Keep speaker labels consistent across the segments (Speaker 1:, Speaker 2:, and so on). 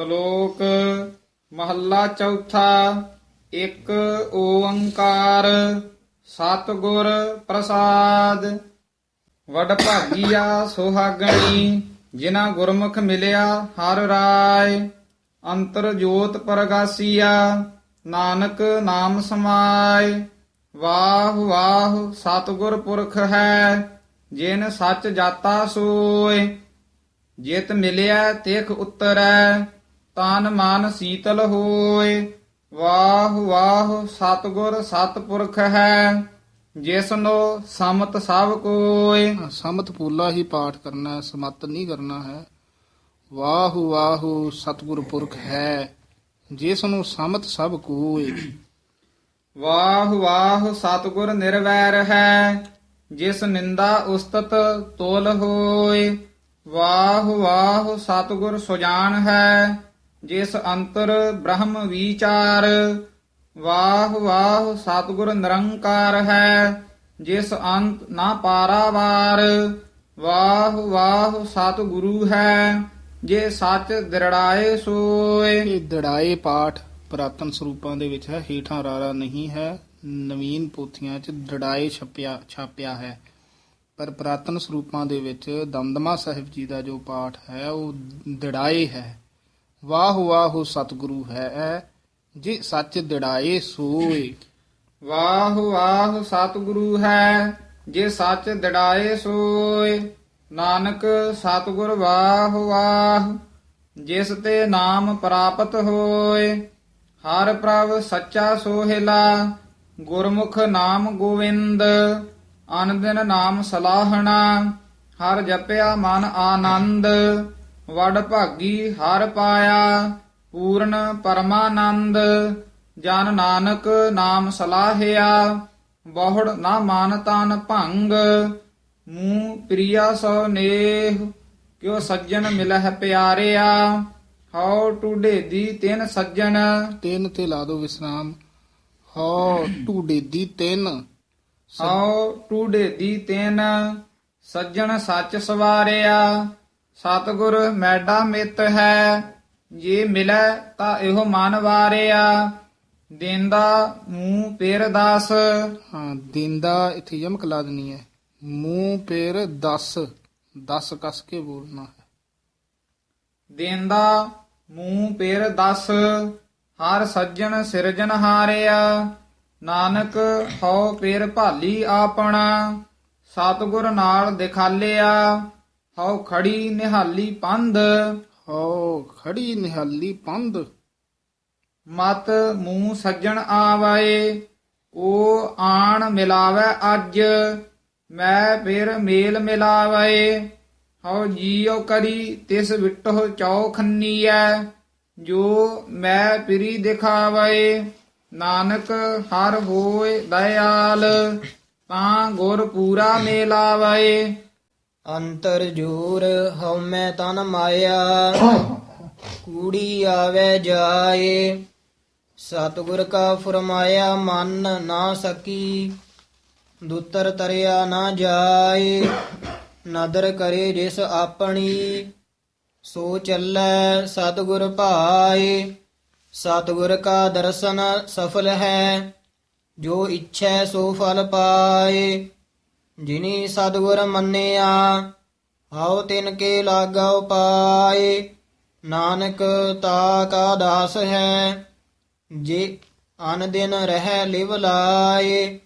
Speaker 1: ਸ਼ਲੋਕ ਮਹੱਲਾ ਚੌਥਾ, ਇੱਕ ਓੰਕਾਰ, ਸਤਿਗੁਰ ਪ੍ਰਸਾਦ। ਵਡ ਭਾਗੀਆ ਸੁਹਾਗਣੀ ਜਿਨਾ ਗੁਰਮੁਖ ਮਿਲਿਆ ਹਰ ਰਾਏ। ਅੰਤਰ ਜੋਤ ਪਰਗਾਸੀਆ, ਨਾਨਕ ਨਾਮ ਸਮਾਏ। ਵਾਹ ਵਾਹ ਸਤਿਗੁਰ ਪੁਰਖ ਹੈ, ਜਿਨ ਸੱਚ ਜਾਤਾ ਸੋਏ। ਜਿਤ ਮਿਲਿਆ ਤਿਖ ਉਤਰੈ। ਤਨ ਮਨ ਸੀਤਲ ਹੋਏ ਵਾਹ ਵਾਹ ਸਤਿਗੁਰ ਸਤਿਪੁਰਖ ਹੈ ਜਿਸਨੋ ਸਮਤ ਸਭ ਕੋਏ।
Speaker 2: ਸਮਤ ਪੂਲਾ ਹੀ ਪਾਠ ਕਰਨਾ ਹੈ ਸਮਤ ਨਹੀਂ ਕਰਨਾ ਹੈ। ਵਾਹੁ ਵਾਹੁ ਸਤਿਗੁਰ ਪੁਰਖ ਹੈ ਜਿਸ ਨੂੰ ਸਮਤ ਸਭ ਕੋਏ।
Speaker 1: ਵਾਹ ਵਾਹ ਸਤਿਗੁਰ ਨਿਰਵੈਰ ਹੈ ਜਿਸ ਨਿੰਦਾ ਉਸਤਤ ਤੋਲ ਹੋਏ। ਵਾਹ ਵਾਹ ਸਤਿਗੁਰ ਸੁਜਾਨ ਹੈ ਜਿਸ ਅੰਤਰ ਬ੍ਰਹਮ ਵਿਚਾਰ, ਵਾਹ ਵਾਹ ਸਤਿਗੁਰ ਨਿਰੰਕਾਰ ਹੈ, ਜਿਸ ਅੰਤ ਨਾ ਪਾਰਾਵਾਰ, ਵਾਹ ਵਾਹ ਸਤਿਗੁਰੂ ਹੈ, ਜੇ ਸੱਚ ਦਿਰੜਾਏ ਸੋਏ।
Speaker 2: ਇਹ ਦੜਾਏ ਪਾਠ ਪ੍ਰਾਤਨ ਸਰੂਪਾਂ ਦੇ ਵਿੱਚ ਹੈ, ਹੀਠਾਂ ਰਾਰਾ ਨਹੀਂ ਹੈ, ਨਵੀਨ ਪੋਥੀਆਂ 'ਚ ਦੜਾਏ ਛਪਿਆ, ਛਾਪਿਆ ਹੈ। ਪਰ ਪ੍ਰਾਤਨ ਸਰੂਪਾਂ ਦੇ ਵਿੱਚ ਦਮਦਮਾ ਸਾਹਿਬ ਜੀ ਦਾ ਜੋ ਪਾਠ ਹੈ, ਉਹ ਦੜਾਏ ਹੈ। ਵਾਹ ਵਾਹ ਸਤਿਗੁਰੂ ਹੈ, ਜੇ ਸੱਚ ਦੜਾਏ ਸੋਏ।
Speaker 1: ਵਾਹ ਵਾਹ ਸਤਿਗੁਰੂ ਹੈ, ਜੇ ਸੱਚ ਦਿੜਾਏ ਸੋਏ। ਨਾਨਕ ਸਤਿਗੁਰ ਵਾਹ ਵਾਹ, ਜਿਸ ਤੇ ਨਾਮ ਪ੍ਰਾਪਤ ਹੋਏ। ਹਰ ਪ੍ਰਭ ਸੱਚਾ ਸੋਹਿਲਾ, ਗੁਰਮੁਖ ਨਾਮ ਗੋਵਿੰਦ। ਅਨ ਨਾਮ ਸਲਾਹਣਾ, ਹਰ ਜਪਿਆ ਮਨ ਆਨੰਦ। ਵਡ ਭਾਗੀ ਹਰ ਪਾਇਆ ਪੂਰਨ ਪਰਮਾਨੰਦ ਜਨ ਨਾਨਕ ਨਾਮ ਸਲਾਹਿਆ ਬਹੁੜ ਨਾ ਮਨ ਤਨ ਭੰਗ ਮੂੰ ਪ੍ਰਿਆ ਸੋ ਨੇਹ ਕਿਉ ਸੱਜਣ ਮਿਲਹਿ ਪਿਆਰਿਆ ਹਉ ਟੂਡੇ ਦੀ ਤਿਨ ਸੱਜਣ।
Speaker 2: ਤਿੰਨ ਤੇ ਲਾ ਦੋ ਵਿਸਰਾਮ। ਹੋ ਟੂਡੇ ਦੀ ਤਿੰਨ
Speaker 1: ਹਉ ਟੂਡੇ ਦੀ ਤਿਨ ਸੱਜਣ ਸੱਚ ਸਵਾਰਿਆ ਸਤਿਗੁਰ ਮੈਡਾ ਮਿੱਤ ਹੈ ਜੇ ਮਿਲੈ ਤਾਂ ਇਹੋ ਮਨ ਵਾਰਿਆ। ਦਿੰਦਾ ਮੂੰਹ ਪੇਰ ਦਾਸ।
Speaker 2: ਹਾਂ ਦਿੰਦਾ ਇੱਥੇ ਯਮਕ ਲਾ ਦੇਣੀ ਹੈ। ਮੂੰਹ ਪੇਰ 10 10 ਕਸ ਕੇ ਬੋਲਣਾ ਹੈ।
Speaker 1: ਦਿੰਦਾ ਮੂੰਹ ਪੇਰ ਦਸ ਹਰ ਸੱਜਣ ਸਿਰਜਣ ਹਾਰਿਆ। ਨਾਨਕ ਹਉ ਪੇਰ ਭਾਲੀ ਆਪਣਾ ਸਤਿਗੁਰ ਨਾਲ ਦਿਖਾਲਿਆ। ਹਉ ਖੜੀ ਨਿਹਾਲੀ ਪੰਧ।
Speaker 2: ਹੋ ਖੜੀ ਨਿਹਾਲੀ ਪੰਧ।
Speaker 1: ਮਤ ਮੂੰਹ ਸੱਜਣ ਆਵੇ ਉਹ ਆਣ ਮਿਲਾਵੇ ਅੱਜ ਮੈਂ ਫਿਰ ਮੇਲ ਮਿਲਾਵੇ ਹਉ ਜੀਉ ਕਰੀ ਤਿਸ ਵਿਟੋ ਚੌਖੰਨੀਐ ਜੋ ਮੈਂ ਪਿਰੀ ਦਿਖਾਵੇ ਨਾਨਕ ਹਰ ਹੋਏ ਦਇਆਲ ਤਾਂ ਗੁਰ ਪੂਰਾ ਮੇਲਾਵੇ
Speaker 3: ਅੰਤਰ ਜੂਰ ਹਉਮੈ ਤਨ ਮਾਇਆ, ਕੂੜੀ ਆਵੇ ਜਾਏ। ਸਤਿਗੁਰ ਕਾ ਫਰਮਾਇਆ, ਮਨ ਨਾ ਸਕੀ, ਦੁੱਤਰ ਤਰਿਆ ਨਾ ਜਾਏ। ਨਦਰ ਕਰੇ ਜਿਸ ਆਪਣੀ, ਸੋ ਚੱਲੈ ਸਤਿਗੁਰ ਭਾਏ। ਸਤਿਗੁਰ ਕਾ ਦਰਸ਼ਨ ਸਫਲ ਹੈ, ਜੋ ਇੱਛੈ ਸੋ ਫਲ ਪਾਏ। ਜਿਨੀ ਸਤਿਗੁਰ ਮੰਨਿਆ ਹਉ ਤਿਨ ਕੇ ਲਾਗਾਉ ਪਾਏ ਨਾਨਕ ਤਾ ਕਾ ਦਾਸ ਹੈ, ਜੇ ਅਨ ਦਿਨ ਰਹਿ ਲਿਵ ਲਾਏ।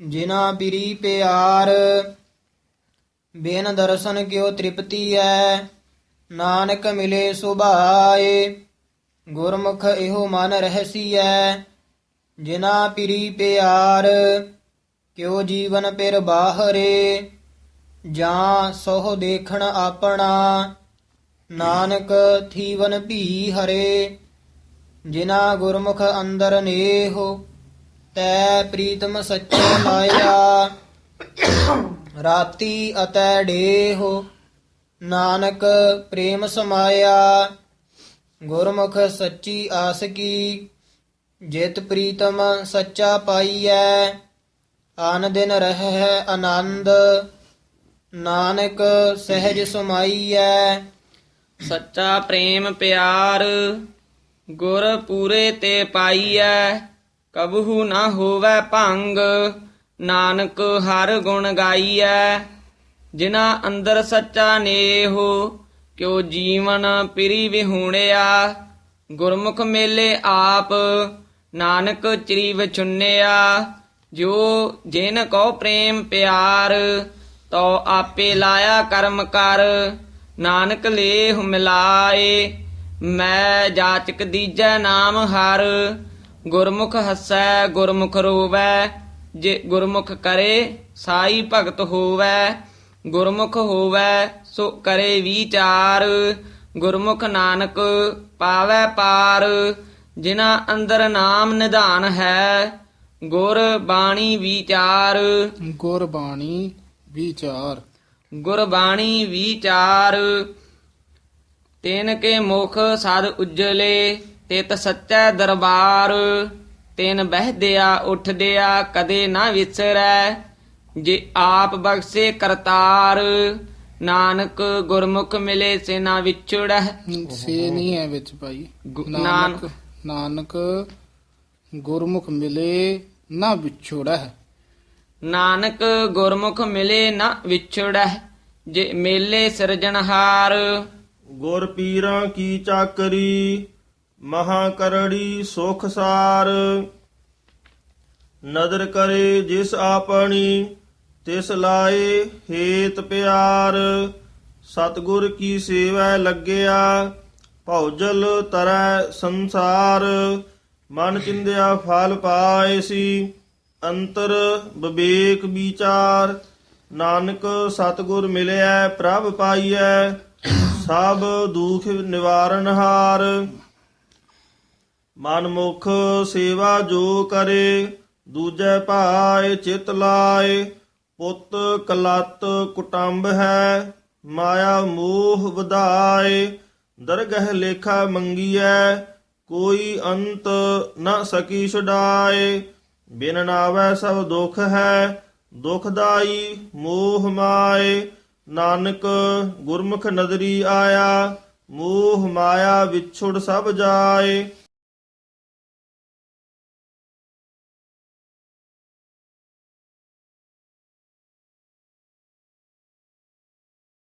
Speaker 3: ਜਿਨਾ ਪਿਰੀ ਪਿਆਰ, ਬਿਨ ਦਰਸ਼ਨ ਕਿਉ ਤ੍ਰਿਪਤੀ ਐ। ਨਾਨਕ ਮਿਲੇ ਸੁਭਾਏ, ਗੁਰਮੁਖ ਇਹੋ ਮਨ ਰਹਿਸੀ ਐ। ਜਿਨਾ ਪਿਰੀ ਪਿਆਰ ਕਿਉ ਜੀਵਨ ਪਿਰ ਬਾਹਰੇ, ਜਾਂ ਸੋਹ ਦੇਖਣ ਆਪਣਾ। ਨਾਨਕ ਥੀਵਨ ਭੀ ਹਰੇ, ਜਿਨਾ ਗੁਰਮੁਖ ਅੰਦਰ ਨੇਹੋ, ਤੈ ਪ੍ਰੀਤਮ ਸੱਚੇ ਲਾਇਆ ਰਾਤੀ ਅਤੈ ਡੇਹੋ, ਨਾਨਕ ਪ੍ਰੇਮ ਸਮਾਇਆ। ਗੁਰਮੁਖ ਸੱਚੀ ਆਸ ਕੀ, ਜਿਤ ਪ੍ਰੀਤਮ ਸੱਚਾ ਪਾਈਐ। ਆਨ ਦਿਨ ਰਹਿ ਆਨੰਦ, ਨਾਨਕ ਸਹਿਜ ਸਮਾਈਐ।
Speaker 4: ਸੱਚਾ ਪ੍ਰੇਮ ਪਿਆਰ, ਗੁਰ ਪੂਰੇ ਤੇ ਪਾਈਐ। ਕਬਹੂ ਨਾ ਹੋਵੇ ਭੰਗ, ਨਾਨਕ ਹਰ ਗੁਣ ਗਾਈਐ। ਜਿਨ੍ਹਾਂ ਅੰਦਰ ਸੱਚਾ ਨੇਹੋ, ਕਿਉ ਜੀਵਨ ਪਿਰੀ ਵਿਹੂਣਿਆ। ਗੁਰਮੁਖ ਮੇਲੇ ਆਪ, ਨਾਨਕ ਚਰੀ ਵਿਚੁੰਨਿਆ ਜੋ ਜਿਨ ਕੋ ਪ੍ਰੇਮ ਪਿਆਰ ਤੋ ਆਪੇ ਲਾਇਆ ਕਰਮ ਕਰ। ਨਾਨਕ ਲੇਹੁ ਮਿਲਾਏ, ਮੈਂ ਜਾਚਕ ਦੀਜੈ ਨਾਮ ਹਰ। ਗੁਰਮੁਖ ਹੱਸੈ, ਗੁਰਮੁਖ ਰੋਵੈ, ਜੇ ਗੁਰਮੁਖ ਕਰੇ ਸਾਈ ਭਗਤ ਹੋਵੈ। ਗੁਰਮੁਖ ਹੋਵੈ, ਸੋ ਕਰੇ ਵਿਚਾਰ। ਗੁਰਮੁਖ ਨਾਨਕ ਪਾਵੈ ਪਾਰ, ਜਿਨ੍ਹਾਂ ਅੰਦਰ ਨਾਮ ਨਿਧਾਨ ਹੈ ਗੁਰ ਬਾਣੀ ਵਿਚਾਰ।
Speaker 2: ਗੁਰਬਾਣੀ ਵਿਚਾਰ।
Speaker 4: ਗੁਰਬਾਣੀ ਵਿਚਾਰ। ਤੈਨ ਕੇ ਮੁਖ ਸਦ ਉਜਲੇ ਤਿਤ ਸੱਚੈ ਦਰਬਾਰ। ਤੈਨ ਬਹਿਦਿਆ ਉੱਠਦਿਆ ਕਦੇ ਨਾ ਵਿਸਰੈ ਜੇ ਆਪ ਬਖਸ਼ੇ ਕਰਤਾਰ। ਨਾਨਕ ਗੁਰਮੁਖ ਮਿਲੇ ਸੇ ਨਾ ਵਿਛੜੈ।
Speaker 2: ਸੇ ਨਹੀਂ ਹੈ ਵਿੱਚ ਭਾਈ। ਨਾਨਕ। ਨਾਨਕ ਗੁਰਮੁਖ ਮਿਲੇ ਨਾ ਵਿਛੋੜਾ ਹੈ
Speaker 4: ਨਾਨਕ ਗੁਰਮੁਖ ਮਿਲੇ ਨਾ ਵਿਛੜੈ ਜੇ ਮੇਲੇ ਸਿਰਜਣਹਾਰ।
Speaker 5: ਗੁਰ ਪੀਰਾਂ ਕੀ ਚਾਕਰੀ ਮਹਾ ਕਰੜੀ ਸੁਖ ਸਾਰ। ਨਦਰ ਕਰੇ ਜਿਸ ਆਪਣੀ ਤਿਸ ਲਾਏ ਹੇਤ ਪਿਆਰ। ਸਤਗੁਰ ਕੀ ਸੇਵੈ ਲੱਗਿਆ ਭੌਜਲ ਤਰੈ ਸੰਸਾਰ। ਮਨ ਚਿੰਦਿਆ ਫਲ ਪਾਏ ਸੀ, ਅੰਤਰ ਵਿਵੇਕ ਵਿਚਾਰ। ਨਾਨਕ ਸਤਗੁਰ ਮਿਲਿਆ ਪ੍ਰਭ ਪਾਈਐ, ਸਭ ਦੁਖ ਨਿਵਾਰਨ ਹਾਰ। ਮਨ ਮੁਖ ਸੇਵਾ ਜੋ ਕਰੇ, ਦੂਜੇ ਭਾਏ ਚਿਤ ਲਾਏ। ਪੁੱਤ ਕਲਤ ਕੁਟੰਬ ਹੈ, ਮਾਇਆ ਮੋਹ ਵਧਾਏ। ਦਰਗਹ ਲੇਖਾ ਮੰਗੀਐ ਕੋਈ ਅੰਤ ਨ ਸਕੀ ਛੁਡਾਏ, ਬਿਨ ਨਾਵੈ ਸਭ ਦੁਖ ਹੈ ਦੁਖਦਾਈ ਮੋਹ ਮਾਏ। ਨਾਨਕ ਗੁਰਮੁਖ ਨਦਰੀ ਆਇਆ, ਮੋਹ ਮਾਇਆ ਵਿਛੁੜ ਸਭ ਜਾਏ।